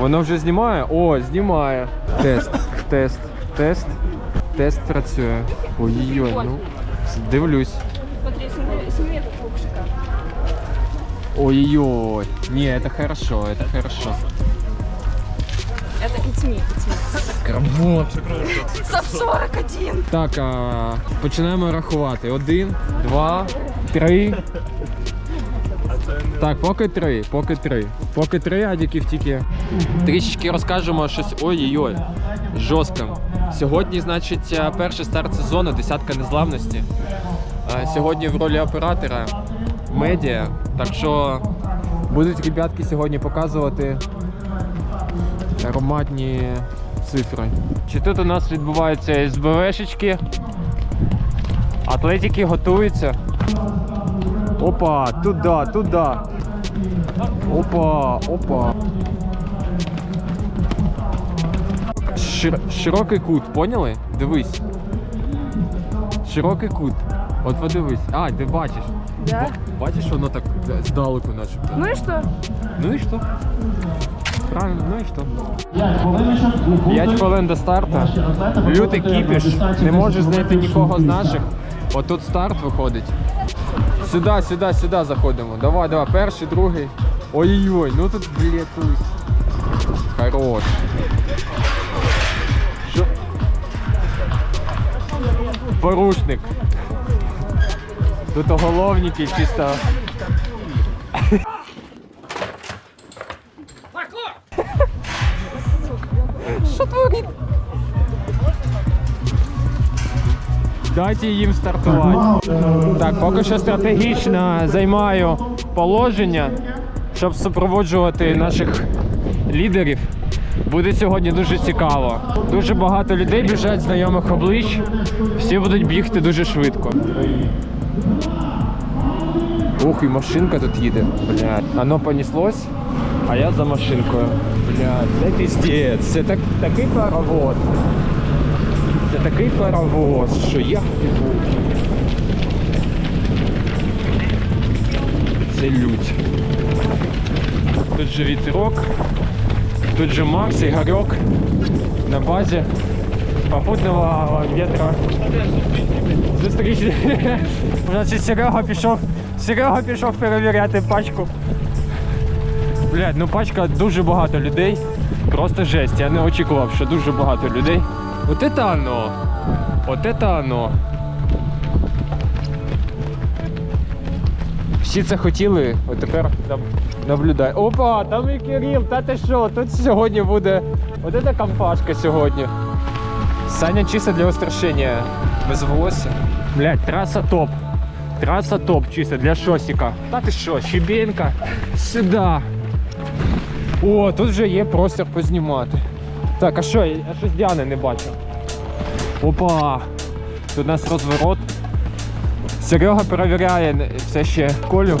Воно вже знімає? О, знімає. Тест, тест, тест. Тест працює. Ой-ой, ну. Дивлюсь. Смотри, сними, сними этот лук шикарный. Ой-ой. Не, это хорошо, это хорошо. Это it's me, it's me. Крамот. САП 41. Так, а, починаємо рахувати. Один, два, три. Так, поки три, поки три. Поки три адіків тільки. Трішечки розкажемо щось. Ой-ой-ой. Жорстко. Сьогодні, значить, е, перший старт сезону, десятка незламності. Е, Сьогодні в ролі оператора медіа. Так що будуть ребятки сьогодні показувати ароматні цифри. Чи тут у нас відбуваються СБВшечки? Атлетики готуються. Опа, туди, туди. Опа, опа. Шир- широкий кут, поняли? Дивись. Широкий кут. От подивись. А, ти бачиш. Да? Бачиш, воно так здалеку начебто. Ну и что? Ну і що? Правильно, ну і що? 5 хвилин до старту. Лютий кіпіш. Не можу знайти нікого з наших. Отут старт виходить. Сюди, сюди, сюди заходимо. Давай, давай, перший, другий. Ой-ой-ой, ну тут блядь, Хорош. Порушник. Тут оголовники чисто. Що творить? Дайте їм стартувати. Так, поки що стратегічно займаю положення, щоб супроводжувати наших лідерів. Буде сьогодні дуже цікаво. Дуже багато людей біжать знайомих облич. Всі будуть бігти дуже швидко. Ух, і машинка тут їде. Блядь. Оно понеслось, а я за машинкою. Блядь, це піздець. Це так, такий паровоз. Це такий паровоз, що я піду. Це лють. Тут же вітерок, тут же Макс, Ігорьок на базі попутного ветра. Зустрічі. Значить, Серега пішов. Серега пішов перевіряти пачку. Блядь, ну пачка дуже багато людей. Просто жесть. Я не очікував, що дуже багато людей. От это оно. От это оно. Всі це хотіли, от тепер наблюдай. Опа, там і Кирил, та ти що? Тут сьогодні буде. От це компашка сьогодні. Саня чисто для устрашення. Без волосся. Блять, траса топ. Траса топ чисто для шосіка. Та ти що, щебенка? Сюди. О, тут вже є простір познімати. Так, а що? Я щось Діани не бачу. Опа! Тут у нас розворот. Серега перевіряє все ще колю.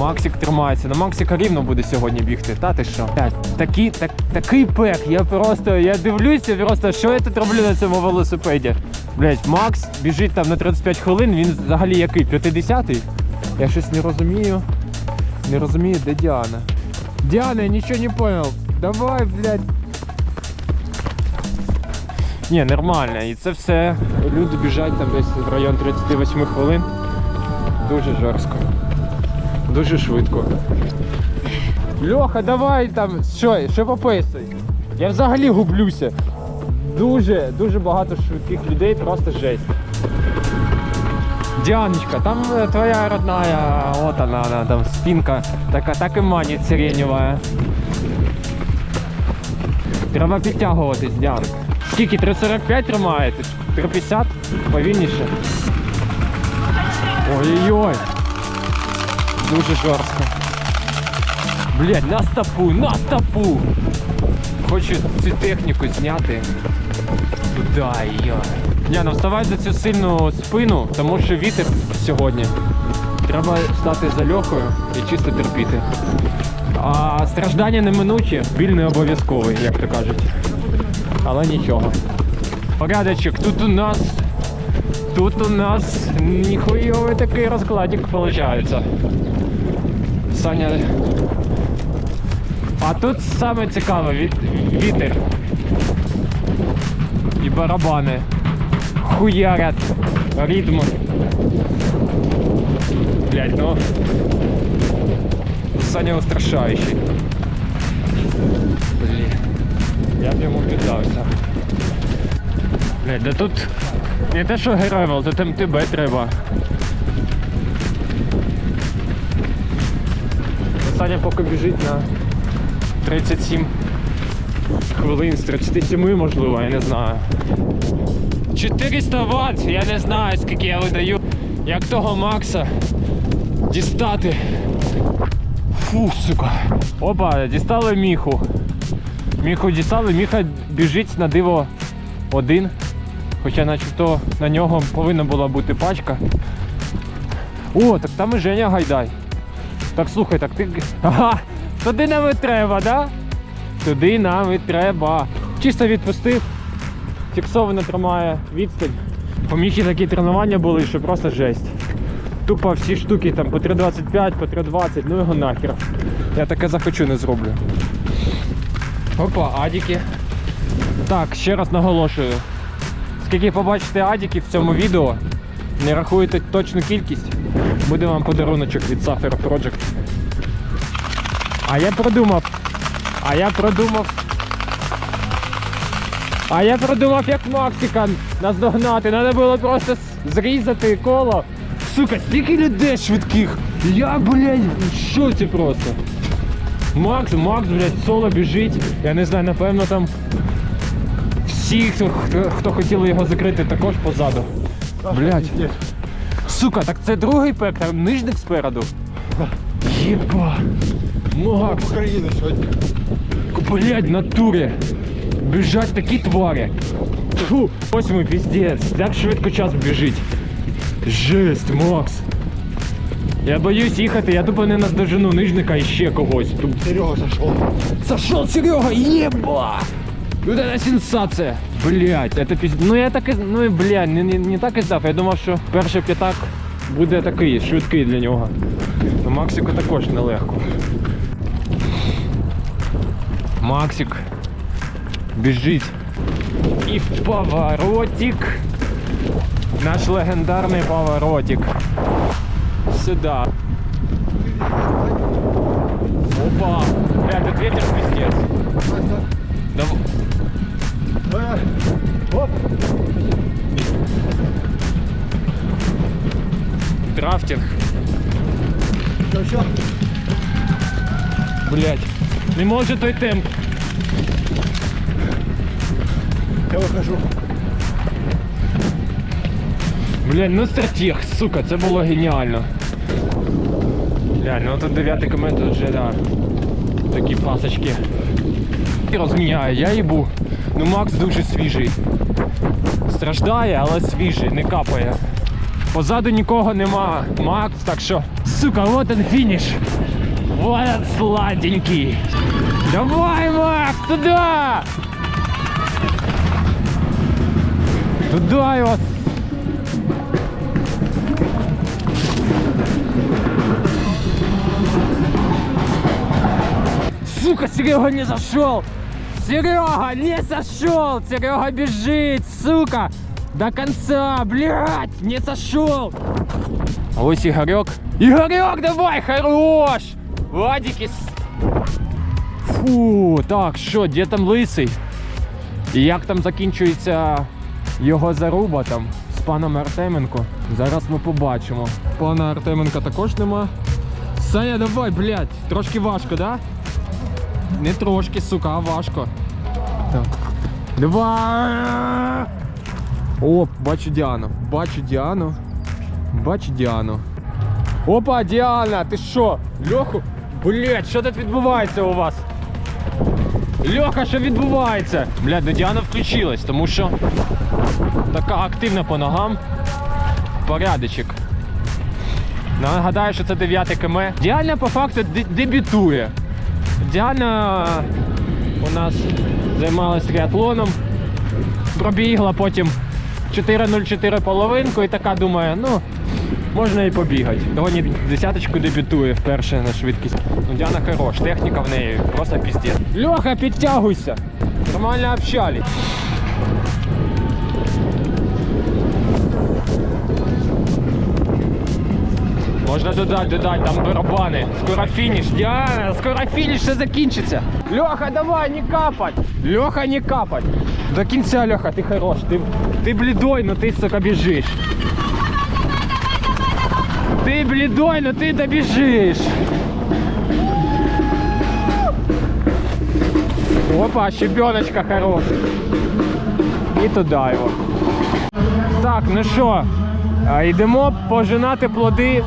Максик тримається. На Максика рівно буде сьогодні бігти. Та ти що? Такий, так, такий пек. Я просто я дивлюся, просто що я тут роблю на цьому велосипеді. Блять, Макс біжить там на 35 хвилин, він взагалі який? 50-й? Я щось не розумію. Не розумію, де Діана. Діана, я нічого не понял. Давай, блядь. Ні, нормально. І це все. Люди біжать там десь в район 38 хвилин. Дуже жорстко. Дуже швидко. Льоха, давай там. Що, що пописуй? Я взагалі гублюся. Дуже, дуже багато швидких людей, просто жесть. Діаночка, там е, твоя родная, вот она, она там спинка, така, так і манить сиренева. Треба підтягуватись, Діанка. Скільки? 3,45 тримаєте? 3,50? Повільніше. Ой-ой-ой. Дуже жорстко. Блять, на стопу, на стопу! Хочу цю техніку зняти. Туди, йой. Ні, ну вставай за цю сильну спину, тому що вітер сьогодні. Треба стати за льохою і чисто терпіти. А страждання неминучі, біль не обов'язковий, як то кажуть. Але нічого. Порядочок, тут у нас. Тут у нас ніхуйовий такий розкладик виходить. Саня. А тут саме цікаве від... вітер. І барабани. Хуярят. Ритм. Блять, ну. Саня устрашаючий. Блін. Я б йому піддався. Блять, да тут не те, що геревел, тут МТБ треба. Саня поки біжить на 37 хвилин з 37, можливо, я не знаю. 400 Вт, я не знаю, скільки я видаю. Як того Макса дістати. Фу, сука. Опа, дістали міху. Міху дістали, міха біжить на диво один. Хоча начебто на нього повинна була бути пачка. О, так там і Женя Гайдай. Так слухай, так ти. Ага, туди нам і треба, да? Туди нам і треба. Чисто відпустив, фіксовано тримає відстань. По міхі такі тренування були, що просто жесть. Тупо всі штуки там по 3.25, по 3.20, ну його нахер. Я таке захочу, не зроблю. Опа, адіки. Так, ще раз наголошую. Скільки побачите адіків в цьому відео, не рахуєте точну кількість, буде вам подаруночок від Suffer Project. А я продумав. А я продумав. А я продумав, як Максика наздогнати. Треба було просто зрізати коло. Сука, стільки людей швидких. Я, блядь, в шоці просто. Макс, Макс, блядь, соло біжить. Я не знаю, напевно там всі, хто, хто, хотіли його закрити, також позаду. Блядь. Сука, так це другий пек, там нижник спереду. Єба. Макс. України сьогодні. Блять, натурі. Біжать такі твари. Фу, ось ми піздець. Так швидко час біжить. Жесть, Макс. Я боюсь їхати, я тупо не наздожену нижника і ще когось. Серега зайшов. Сошел Серега, еба! Вот это сенсація! Блять, это пиздец. Ну я так і. Ну блядь, не, не, не так і здав. Я думав, що перший п'ятак буде такий, швидкий для нього. Ну Максику також нелегко. Максик біжить. І в поворотик. Наш легендарний поворотик. Сюда. Опа! Бля, тут ветер пиздец. Да, в- Оп. Драфтинг. Що, що? Блять. Не може той темп. Я вихожу. Блядь, ну стратег, сука, це було геніально. Блядь, ну тут дев'ятий комент тут вже, да. Такі пасочки. І розміняє, я їбу. Ну Макс дуже свіжий. Страждає, але свіжий, не капає. Позаду нікого нема. Макс, так що. Сука, вот он фініш. Вот он сладенький. Давай, Макс, туда! Туда его Сука, Серега не зашел! Серега не зашел! Серега бежит, сука! До конца, блядь, не сошел! Ось Игорек. Игорек, давай, хорош! Владики. Фу, так, що, де там лисий? І як там закінчується його заруба там з паном Артеменко? Зараз ми побачимо. Пана Артеменка також нема. Саня, давай, блядь, трошки важко, да? Не трошки, сука, а важко. Так. Давай! О, бачу Діану. Бачу Діану. Бачу Діану. Опа, Діана, ти що? Льоху? Блять, що тут відбувається у вас? Льоха, що відбувається? Блядь, ну Діана включилась, тому що така активна по ногам. Порядочок. Нагадаю, що це 9 км. Діана по факту дебютує. Діана у нас займалась триатлоном, пробігла потім 4.04 половинку і така думає, ну, можна і побігати. Сьогодні десяточку дебютує вперше на швидкість. Ну, Діана хорош, техніка в неї просто піздець. Льоха, підтягуйся! Нормально общались. Можна додати, додати, там барабани. Скоро фініш. Діана, скоро фініш, все закінчиться. Льоха, давай, не капать. Льоха, не капать. До кінця, Льоха, ти хорош. Ти, ти блідой, но ти, сука, біжиш. Ти блідой, но ти добіжиш. Опа, щебеночка хороший. І туди його. Так, ну що, йдемо пожинати плоди,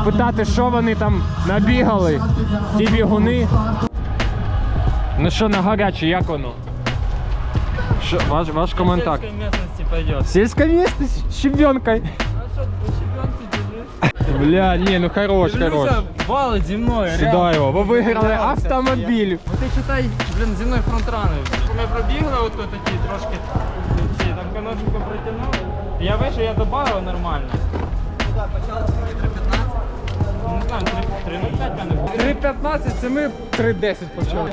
спитати, що вони там набігали, ті бігуни. Ну що, на гаряче, як воно? Що, ваш, ваш коментар? сельской местности пойдет. Сільська місце з щебенкою. Бля, ні, ну хорош, хорош. Баллы земной, Сюди його, ви виграли автомобіль. Ну ти читай, блін, зі мною фронтрани. Ми пробігли от тут такі трошки ці, там каночку протягнули. Я вийшов, я добавив нормально. Ну, Не знаю, 3.05 мене. 3.15 це ми 3.10 почали.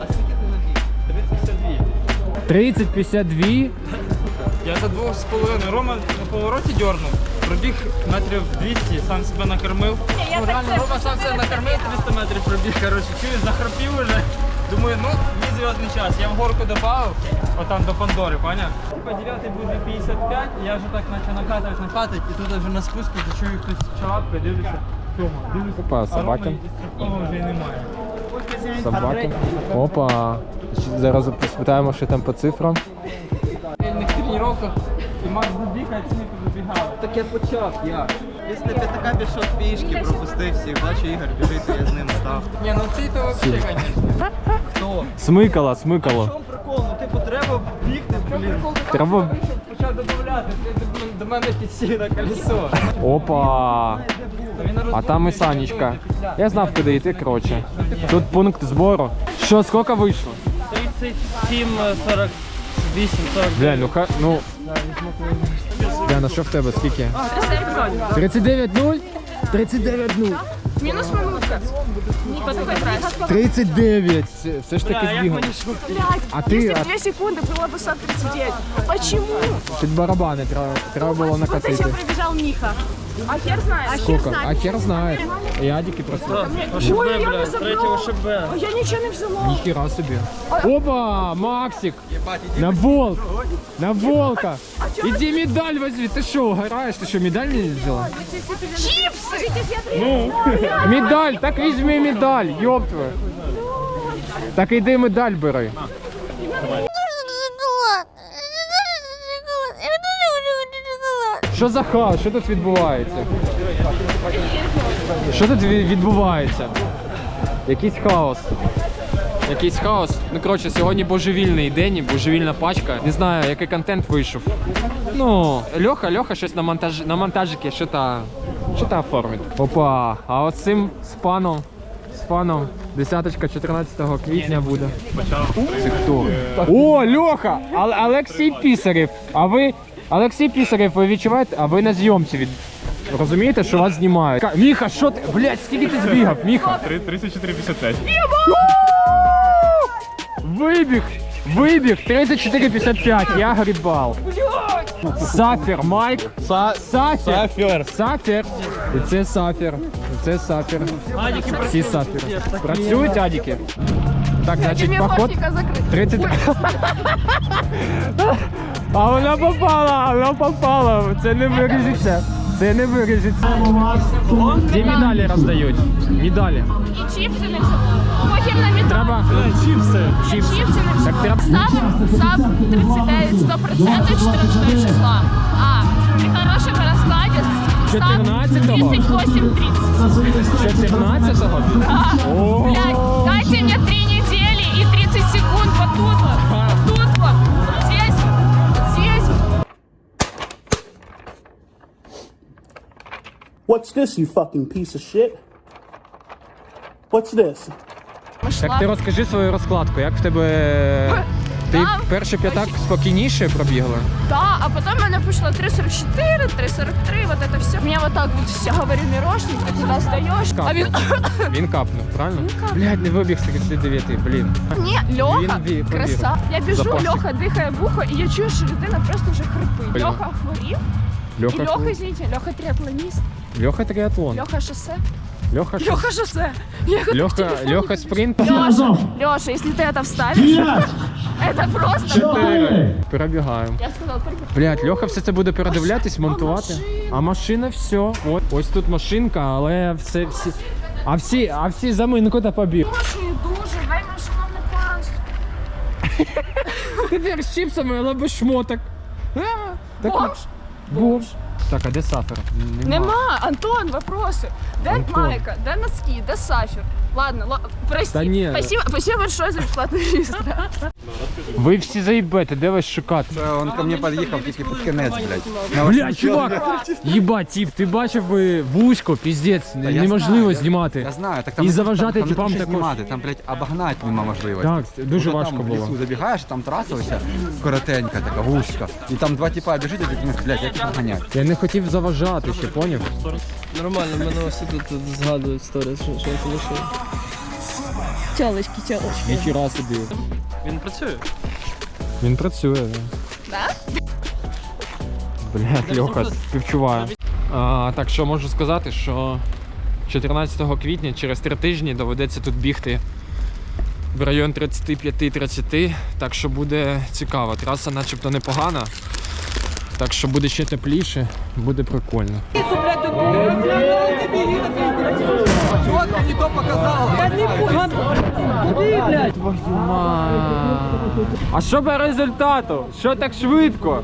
А скільки ти набіг? 30-52. 30-52. Я за двох з половиною. Рома на повороті дьорнув. Пробіг метрів 200, сам себе накормив. ну, реально, Рома сам себе накормив 300 метрів пробіг. Коротше, чую, захропів уже. Думаю, ну, мій зв'язний час. Я в горку добавив, отам до Пандори, поняв? Типа 9 буде 55, і я вже так наче накатуюсь, накатуюсь, і тут вже на спуску чую хтось чалапкою, дивлюся. Тьома, дивлюся. Опа, собаки. Такого вже й немає. Собаки. Опа. Зараз спитаємо, що там по цифрам. В тренуваннях і Макс добігає, ці не добігали. Так я почав, як? Після п'ятака пішов пішки, пропустив всіх, бачу Ігор біжить, то я з ним став. Ні, ну цей то взагалі, звісно. Хто? Смикало, В чому прикол? Ну типу треба бігти, блін. Треба. Почав додавати, ти до мене підсів на колесо. Опа. А там і Санечка. Я знав, куди йти, коротше. Тут пункт збору. Що, скільки вийшло? 37, 48, 40. Бля, ну ха. Ну. Бля, ну що в тебе? Скільки? 39-0? 39-0. Минус минутка. По такой трассе. 39. Все, все ж таки збігав. А ти Если а, бы 2 секунды было бы 139. Почему? під барабани треба, треба було Вот накатити. зачем пробежал Миха? А хер знает. А Сколько? А хер знає. Ядики просто. Ой, я не забрала. А я ничего не взяла. Ніхіра собі. Опа, Максик! На волк! На волка! Іди медаль возьми, ти що, граєш? Ти що, медаль не взяла? Чипсы! Ну, медаль, так візьми медаль, ёб твою. Так іди медаль бери. Що за хаос? Що тут відбувається? Що тут відбувається? Якийсь хаос. Якийсь хаос. Ну коротше, сьогодні божевільний день, божевільна пачка. Не знаю, який контент вийшов. Ну, Льоха, Льоха щось на монтаж на монтажики, що та що та оформить. Опа, а от цим з паном, з паном, десяточка 14 квітня буде. Це хто? О, Льоха! Олексій Пісарєв. А ви, Олексій Пісарєв, ви відчуваєте, а ви на зйомці від. Розумієте, що вас знімають? Ка- Міха, що ти? Блядь, скільки ти збігав? Міха? 34,55. Вибіг! Вибіг! 34,55, я грібал. Сафір, Майк. Сафір. Сафір. Сафір. І це сафір. І це сафір. Всі сафіри. Працюють адіки. Так, значить, поход. закрыт. 30. А вона попала, вона попала. Це не виріжеться. Це не виріжеться. Де медалі роздають? Медалі. И чипсы не взяла. Похер на металл. Треба чіпси. Чіпси. Чипсы не Так взяла. треба. САП, САП 39, 100% 14 числа. А, при хорошем раскладе САП 14-го? 38, 30. 14-го? О. Блядь, дайте мне 3 недели и 30 секунд вот тут вот. What's this, you fucking piece of shit? What's this? Так ти розкажи свою розкладку, як в тебе Ти Там перший п'ятак спокійніше пробігла? Да, а потом она пошла 3.44, 3.43, вот это все. Меня вот так вот все говорю, Мирошник, ты куда сдаешь? А він... Він капнув, правильно? Він капнув. Блядь, не вибіг з 39, блін. Ні, Льоха, Він ві- повірив. краса. Я біжу, Запасник. Льоха дихає вухо, і я чую, що людина просто вже хрипить. Блін. Льоха хворів, і Льоха, Льоха, извините, Льоха триатлоніст, Льоха триатлон. Льоха шосе. Льоха, що? Льоха шосе. Я його Льоха, телефон Льоха спринт. Леша, Леша, если ты это вставишь, это просто... Чотири. Перебігаємо. Я сказала, прыгай. Блядь, Льоха все це буде передивлятись, монтувати. А машина все. От, ось тут машинка, але все всі. А всі, а всі заминку та побіг. Дуже, дуже, вельми шановне панство. Тепер з чіпсами, але без шмоток. А, так от. Бомж. Бомж. Так, а де сафер? Нема, Антон, вопросы. Де Антон. майка, де носки, де сафер? Ладно, ла... прости. Та ні. Спасибо, спасибо большое за бесплатный регистр. Ви всі заїбете, де вас шукати? Он ко мне подъехал тільки під кінець, блядь. Блядь, чувак! Єбать, тіп, ти бачив би вузько, піздець, я неможливо знаю, я- знімати. Я знаю, так там І заважати там, там типам що також. знімати, там, блядь, обогнати нема можливості. Так, дуже Ото важко там в було. лісу забігаєш, там траса ось коротенька така, вузька. І там два типа біжить, і ти думаєш, блядь, як їх? Я не хотів заважати ще, поняв? Нормально, мене ось тут, тут згадують сторіс, що, що це лише. Тілочки, тілочки. Ніхіра собі. Він працює. Він працює. Да? Блядь, Льоха, співчуваю. А, так що можу сказати, що 14 квітня через три тижні доведеться тут бігти в район 35-30, так що буде цікаво. Траса начебто непогана. Так що буде ще тепліше, буде прикольно. Твою мать. А що по результату? Що так швидко?